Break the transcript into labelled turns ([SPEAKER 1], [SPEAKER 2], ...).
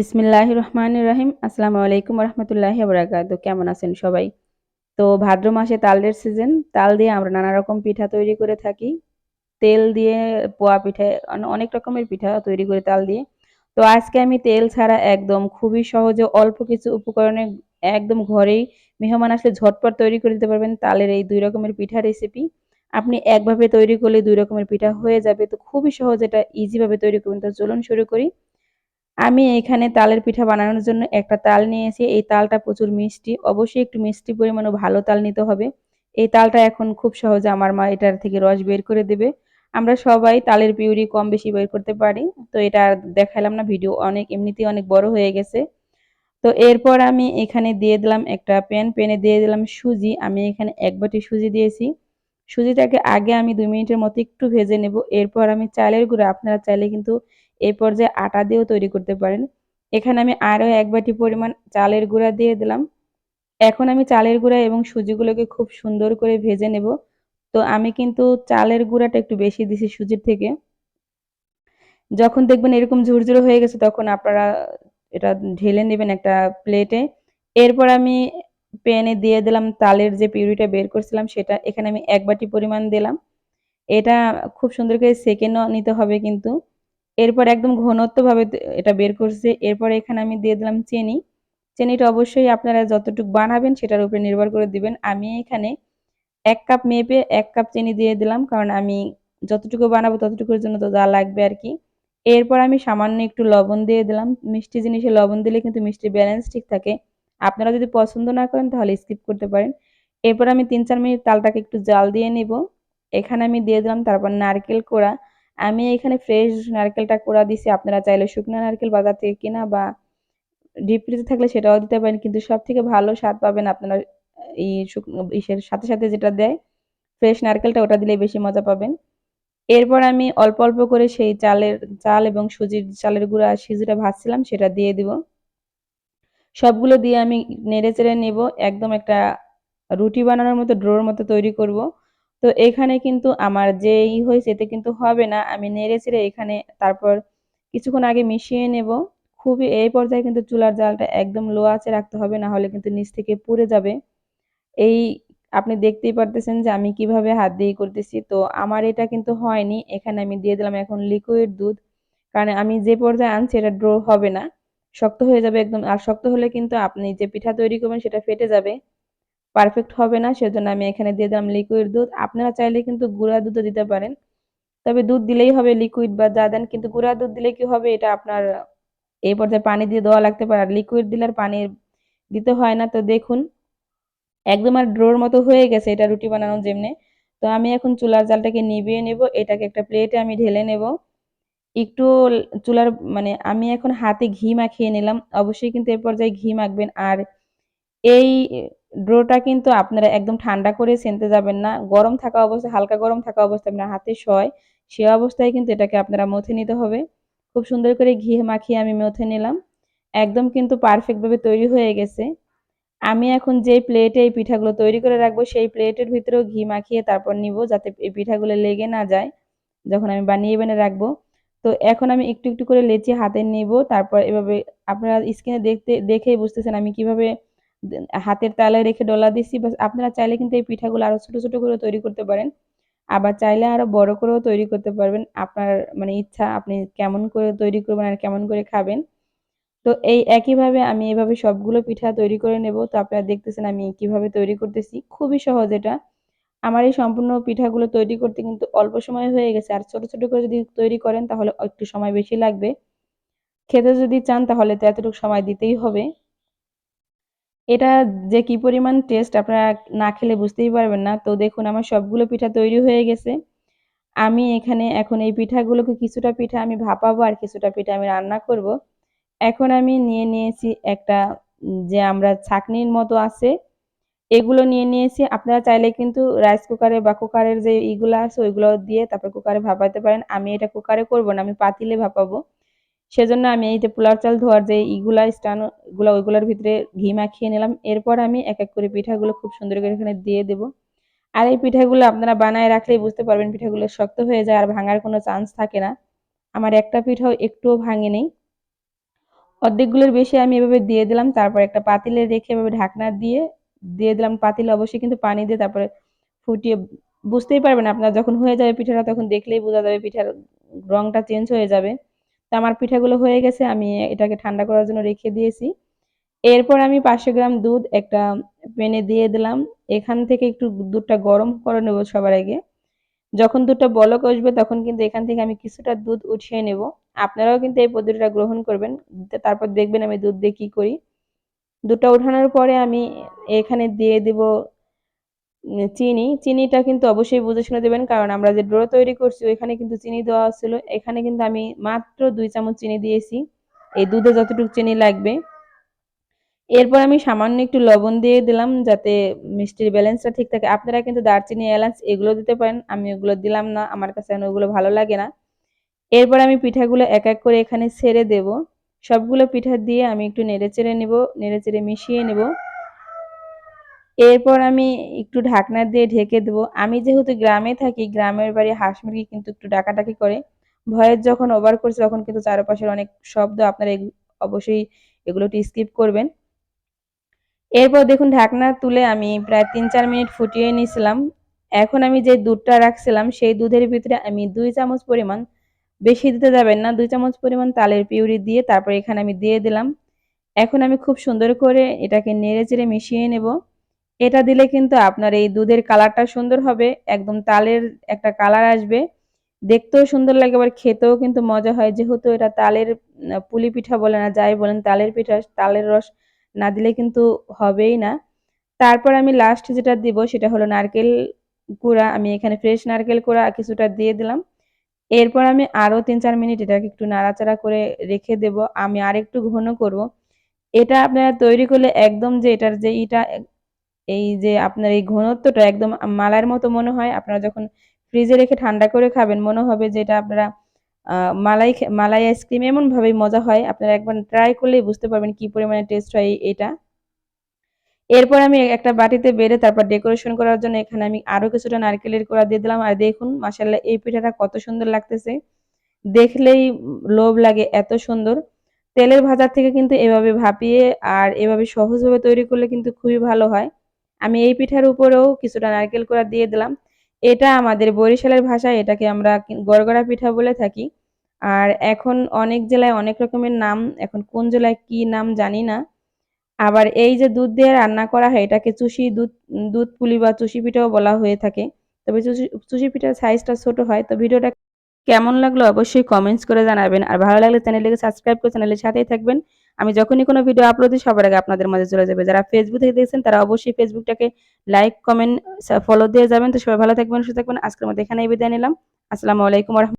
[SPEAKER 1] বিসমিল্লাহ রহমান রাহিম। আসসালামু আলাইকুম রহমতুল্লাহ বরাকাত কেমন আছেন সবাই? তো ভাদ্র মাসে তালের সিজন তাল দিয়ে আমরা নানা রকম পিঠা তৈরি করে থাকি। তেল দিয়ে পোয়া পিঠা অনেক রকমের পিঠা তৈরি করে তাল দিয়ে। তো আজকে আমি তেল ছাড়া একদম খুবই সহজে অল্প কিছু উপকরণে একদম ঘরেই মেহমান আসলে ঝটপট তৈরি করে দিতে পারবেন তালের এই দুই রকমের পিঠা রেসিপি আপনি একভাবে তৈরি করলে দুই রকমের পিঠা হয়ে যাবে। তো খুবই সহজ এটা ইজিভাবে তৈরি করবেন। তো চলুন শুরু করি। আমি এখানে তালের পিঠা বানানোর জন্য একটা তাল নিয়েছি এই তালটা প্রচুর মিষ্টি, অবশ্যই একটু মিষ্টি পরিমাণও ভালো তাল নিতে হবে। এই তালটা এখন খুব সহজে আমার মা এটার থেকে রস বের করে দেবে। আমরা সবাই তালের পিউরি কম বেশি বের করতে পারি, তো এটা দেখালাম না, ভিডিও অনেক, এমনিতেই অনেক বড় হয়ে গেছে। তো এরপর আমি এখানে দিয়ে দিলাম একটা প্যান, প্যানে দিয়ে দিলাম সুজি, আমি এখানে এক বাটি সুজি দিয়েছি। সুজিটাকে আগে আমি দুই মিনিটের মতো একটু ভেজে নেব, এরপর আমি চালের গুঁড়া, আপনারা চাইলে কিন্তু এই পর্যায়ে আটা দিয়েও তৈরি করতে পারেন। এখানে আমি আরও এক বাটি পরিমাণ চালের গুঁড়া দিয়ে দিলাম। এখন আমি চালের গুঁড়া এবং সুজিগুলোকে খুব সুন্দর করে ভেজে নেব। তো আমি কিন্তু চালের গুঁড়াটা একটু বেশি দিছি সুজির থেকে। যখন দেখবেন এরকম ঝুরঝুরো হয়ে গেছে, তখন আপনারা এটা ঢেলে নেবেন একটা প্লেটে। এরপর আমি প্যানে দিয়ে দিলাম তালের যে পিউরিটা বের করছিলাম, সেটা এখানে আমি এক বাটি পরিমাণ দিলাম। এটা খুব সুন্দর করে সেকে নিতে হবে কিন্তু। এরপর একদম ঘনত্বভাবে এটা বের করছে। এরপর এখানে আমি দিয়ে দিলাম চিনি। চিনিটা অবশ্যই আপনারা যতটুকু বানাবেন সেটার উপরে নির্ভর করে দিবেন। আমি এখানে এক কাপ মেপে এক কাপ চিনি দিয়ে দিলাম, কারণ আমি যতটুকু বানাবো ততটুকুর জন্য তো যা লাগবে আর কি। এরপর আমি সামান্য একটু লবণ দিয়ে দিলাম। মিষ্টি জিনিসে লবণ দিলে কিন্তু মিষ্টির ব্যালেন্স ঠিক থাকে। আপনারা যদি পছন্দ না করেন তাহলে স্কিপ করতে পারেন। এরপর আমি তিন চার মিনিট তালটাকে একটু জাল দিয়ে নেব। এখানে আমি দিয়ে দিলাম তারপর নারকেল কোড়া। আমি এখানে ফ্রেশ নারকেলটা কোড়া দিছি। আপনারা চাইলে শুকনো নারকেল বাজার থেকে কিনা বা ডিপ ফ্রিজে থাকলে সেটাও দিতে পারেন। কিন্তু সব থেকে ভালো স্বাদ পাবেন আপনারা এই ইসের সাথে সাথে যেটা দেয় ফ্রেশ নারকেলটা ওটা দিলে বেশি মজা পাবেন। এরপর আমি অল্প অল্প করে সেই চালের চাল এবং সুজির চালের গুঁড়া সিজুটা ভাজছিলাম, সেটা দিয়ে দিব। সবগুলো দিয়ে আমি নেড়ে চেড়ে নেব। একদম একটা রুটি বানানোর মতো ড্রোর মতো তৈরি করব। তো এখানে কিন্তু আমার যে ই হয়েছে, এতে কিন্তু হবে না। আমি নেড়ে চেড়ে এখানে তারপর কিছুক্ষণ আগে মিশিয়ে নেব। খুবই এই পর্যায়ে কিন্তু চুলার জালটা একদম লো আছে রাখতে হবে না হলে কিন্তু নিচ থেকে পুড়ে যাবে। এই আপনি দেখতেই পারতেছেন যে আমি কীভাবে হাত দিয়ে করতেছি। তো আমার এটা কিন্তু হয়নি। এখানে আমি দিয়ে দিলাম এখন লিকুইড দুধ। কারণ আমি যে পর্যায়ে আনছি, এটা ড্রো হবে না। শক্ত হয়ে যাবে একদম। আর শক্ত হলে কিন্তু আপনি যে পিঠা তৈরি করবেন, সেটা ফেটে যাবে। পারফেক্ট হবে না, সেজন্য আমি এখানে দিয়ে দিলাম লিকুইড দুধ। আপনারা চাইলে কিন্তু গুঁড়া দুধও দিতে পারেন। তবে দুধ দিলেই হবে লিকুইড বা যা দেন, কিন্তু গুঁড়া দুধ দিলে কি হবে, এটা আপনার এই পর্যায়ে পানি দিয়ে দেওয়া লাগতে পারে। আর লিকুইড দিলে আর পানি দিতে হয় না। তো দেখুন, একদম আর ড্রোর মতো হয়ে গেছে এটা রুটি বানানোর যেমনে তো আমি এখন চুলার জালটাকে নিভিয়ে নেব। এটাকে একটা প্লেটে আমি ঢেলে নেব। একটু চুলার মানে আমি এখন হাতে ঘি মাখিয়ে নিলাম। অবশ্যই কিন্তু এ পর্যায়ে ঘি মাখবেন। আর এই ড্রোটা কিন্তু আপনারা একদম ঠান্ডা করে সেনতে যাবেন না। গরম থাকা অবস্থায়, হালকা গরম থাকা অবস্থায় আপনার হাতে সয় সে অবস্থায় কিন্তু এটাকে আপনারা মথে নিতে হবে। খুব সুন্দর করে ঘি মাখিয়ে আমি মথে নিলাম। একদম কিন্তু পারফেক্টভাবে তৈরি হয়ে গেছে। আমি এখন যে প্লেটে এই পিঠাগুলো তৈরি করে রাখব, সেই প্লেটের ভিতরেও ঘি মাখিয়ে তারপর নিব যাতে এই পিঠাগুলো লেগে না যায়, যখন আমি বানিয়ে বেনে রাখব। তো এখন আমি একটু একটু করে লেচি হাতে নিব, তারপর এভাবে আপনারা স্ক্রিনে দেখতে, দেখেই বুঝতেছেন আমি কীভাবে হাতের তালে রেখে ডলা দিছি, বাস আপনারা চাইলে কিন্তু এই পিঠাগুলো আরও ছোটো ছোটো করে তৈরি করতে পারেন। আবার চাইলে আরও বড় করেও তৈরি করতে পারবেন। আপনার মানে ইচ্ছা, আপনি কেমন করে তৈরি করবেন আর কেমন করে খাবেন। তো এই একইভাবে আমি এভাবে সবগুলো পিঠা তৈরি করে নেব। তো আপনারা দেখতেছেন আমি কীভাবে তৈরি করতেছি। খুবই সহজ এটা। আমার এই সম্পূর্ণ পিঠাগুলো তৈরি করতে কিন্তু অল্প সময় হয়ে গেছে। আর ছোট ছোট করে যদি তৈরি করেন তাহলে একটু সময় বেশি লাগবে। খেতে যদি চান তাহলে তো এতটুকু সময় দিতেই হবে। এটা যে কি পরিমাণ টেস্ট আপনারা না খেলে বুঝতেই পারবেন না। তো দেখুন, আমার সবগুলো পিঠা তৈরি হয়ে গেছে। আমি এখানে এখন এই পিঠাগুলোকে কিছুটা পিঠা আমি ভাপাবো আর কিছুটা পিঠা আমি রান্না করব। এখন আমি নিয়ে নিয়েছি একটা যে আমরা ছাকনির মতো আছে, এগুলো নিয়ে নিয়েছি। আপনারা চাইলে কিন্তু রাইস কুকারে বা কুকারের যে ইগুলো আছে, ওইগুলো দিয়ে তারপর কুকারে ভাপাতে পারেন। আমি এটা কুকারে করব না, আমি পাতিলে ভাপাবো। সেজন্য আমি এই যে পোলার চাল ধোয়ার যে ইগুলা স্টান, গুলা ওইগুলোর ভিতরে ঘি মাখিয়ে নিলাম। এরপর আমি এক এক করে পিঠাগুলো খুব সুন্দর করে এখানে দিয়ে দেব। আর এই পিঠাগুলো আপনারা বানায় রাখলেই বুঝতে পারবেন পিঠাগুলো শক্ত হয়ে যায় আর ভাঙার কোনো চান্স থাকে না। আমার একটা পিঠাও একটুও ভাঙে নেই। অর্ধেকগুলোর বেশি আমি এভাবে দিয়ে দিলাম, তারপর একটা পাতিলে রেখে এভাবে ঢাকনা দিয়ে দিয়ে দিলাম। পাতিলে অবশ্যই কিন্তু পানি দিয়ে তারপরে ফুটিয়ে, বুঝতেই পারবেন আপনার যখন হয়ে যাবে পিঠাটা তখন দেখলেই বোঝা যাবে পিঠার রংটা চেঞ্জ হয়ে যাবে। তো আমার পিঠাগুলো হয়ে গেছে, আমি এটাকে ঠান্ডা করার জন্য রেখে দিয়েছি। এরপর আমি পাঁচশো গ্রাম দুধ একটা প্যানে দিয়ে দিলাম। এখান থেকে একটু দুধটা গরম করে নেব সবার আগে। যখন দুধটা বলক আসবে, তখন কিন্তু এখান থেকে আমি কিছুটা দুধ উঠিয়ে নেব। আপনারাও কিন্তু এই পদ্ধতিটা গ্রহণ করবেন। তারপর দেখবেন আমি দুধ দিয়ে কী করি। দুধটা ওঠানোর পরে আমি এখানে দিয়ে দেব চিনি। চিনিটা কিন্তু অবশ্যই বুঝে শুনে দেবেন, কারণ আমরা যে ড্রো তৈরি করছি, ওইখানে কিন্তু চিনি দেওয়া ছিল। এখানে কিন্তু আমি মাত্র দুই চামচ চিনি দিয়েছি। এই দুধে যতটুকু চিনি লাগবে। এরপর আমি সামান্য একটু লবণ দিয়ে দিলাম, যাতে মিষ্টির ব্যালেন্সটা ঠিক থাকে। আপনারা কিন্তু দারচিনি, এলাচ এগুলো দিতে পারেন। আমি ওগুলো দিলাম না, আমার কাছে ওগুলো ভালো লাগে না। এরপর আমি পিঠাগুলো এক এক করে এখানে ছেড়ে দেব। সবগুলো পিঠা দিয়ে আমি একটু নেড়ে চেড়ে নেব, নেড়ে চেড়ে মিশিয়ে নেব। এরপর আমি একটু ঢাকনা দিয়ে ঢেকে দেব। আমি যেহেতু গ্রামে থাকি, গ্রামের বাড়ি হাঁস মুরগি কিন্তু একটু ডাকাডাকি করে। ভয়ের যখন ওভার করছে, তখন কিন্তু চারপাশের অনেক শব্দ আপনারা অবশ্যই এগুলোটি স্কিপ করবেন। এরপর দেখুন, ঢাকনা তুলে আমি প্রায় তিন চার মিনিট ফুটিয়ে নিয়েছিলাম। এখন আমি যে দুধটা রাখছিলাম, সেই দুধের ভিতরে আমি দুই চামচ পরিমাণ, বেশি দিতে যাবেন না, দুই চামচ পরিমাণ তালের পিউরি দিয়ে তারপর এখানে আমি দিয়ে দিলাম। এখন আমি খুব সুন্দর করে এটাকে নেড়ে চেড়ে মিশিয়ে নেব। এটা দিলে কিন্তু আপনার এই দুধের কালারটা সুন্দর হবে, একদম তালের একটা কালার আসবে। দেখতেও সুন্দর লাগে, আবার খেতেও কিন্তু মজা হয়। যেহেতু এটা তালের পুলি পিঠা বলে না, যাই বলেন, তালের পিঠা, তালের রস না দিলে কিন্তু হবেই না। তারপর আমি লাস্ট যেটা দিব সেটা হলো নারকেল কুড়া। আমি এখানে ফ্রেশ নারকেল কুড়া কিছুটা দিয়ে দিলাম। এরপর আমি আরও তিন চার মিনিট এটাকে একটু নাড়াচাড়া করে রেখে দেব। আমি আর একটু ঘন করব। এটা আপনারা তৈরি করলে একদম যে এটার যে ইটা এই যে আপনার এই ঘনত্বটা একদম মালার মতো মনে হয়। আপনারা যখন ফ্রিজে রেখে ঠান্ডা করে খাবেন, মনে হবে যে এটা আপনারা মালাই মালাই আইসক্রিম এমন এমনভাবেই মজা হয়। আপনারা একবার ট্রাই করলেই বুঝতে পারবেন কি পরিমাণে টেস্ট হয় এটা। এরপর আমি একটা বাটিতে বেড়ে তারপর ডেকোরেশন করার জন্য এখানে আমি আরও কিছুটা নারকেলের কোড়া দিয়ে দিলাম। আর দেখুন মাসাল্লাহ এই পিঠাটা কত সুন্দর লাগতেছে। দেখলেই লোভ লাগে এত সুন্দর। তেলের ভাজার থেকে কিন্তু এভাবে ভাপিয়ে আর এভাবে সহজভাবে তৈরি করলে কিন্তু খুবই ভালো হয়। আমি এই পিঠার উপরেও কিছুটা নারকেল কোড়া দিয়ে দিলাম। এটা আমাদের বরিশালের ভাষায় এটাকে আমরা গড়গড়া পিঠা বলে থাকি। আর এখন অনেক জেলায় অনেক রকমের নাম, এখন কোন জেলায় কি নাম জানি না। আবার এই যে দুধ দিয়ে রান্না করা হয়, এটাকে চুষি দুধ দুধ পুলি বা চুষি পিঠাও বলা হয়ে থাকে। তবে চুষি চুষি পিঠার সাইজটা ছোট হয়, তো ভিডিওটা কেমন লাগল অবশ্যই কমেন্টস করে জানাবেন। আর ভালো লাগলে চ্যানেলটিকে সাবস্ক্রাইব করে চ্যানেলের সাথেই থাকবেন। আমি যখনই কোনো ভিডিও আপলোড দিই সবার আগে আপনাদের মাঝে চলে যাবে। যারা ফেসবুক থেকে দেখছেন, তারা অবশ্যই ফেসবুকটাকে লাইক কমেন্ট ফলো দিয়ে যাবেন। তো সবাই ভালো থাকবেন, সুস্থ থাকবেন। আজকের মধ্যে এখানেই বিদায় নিলাম। আসসালামু আলাইকুম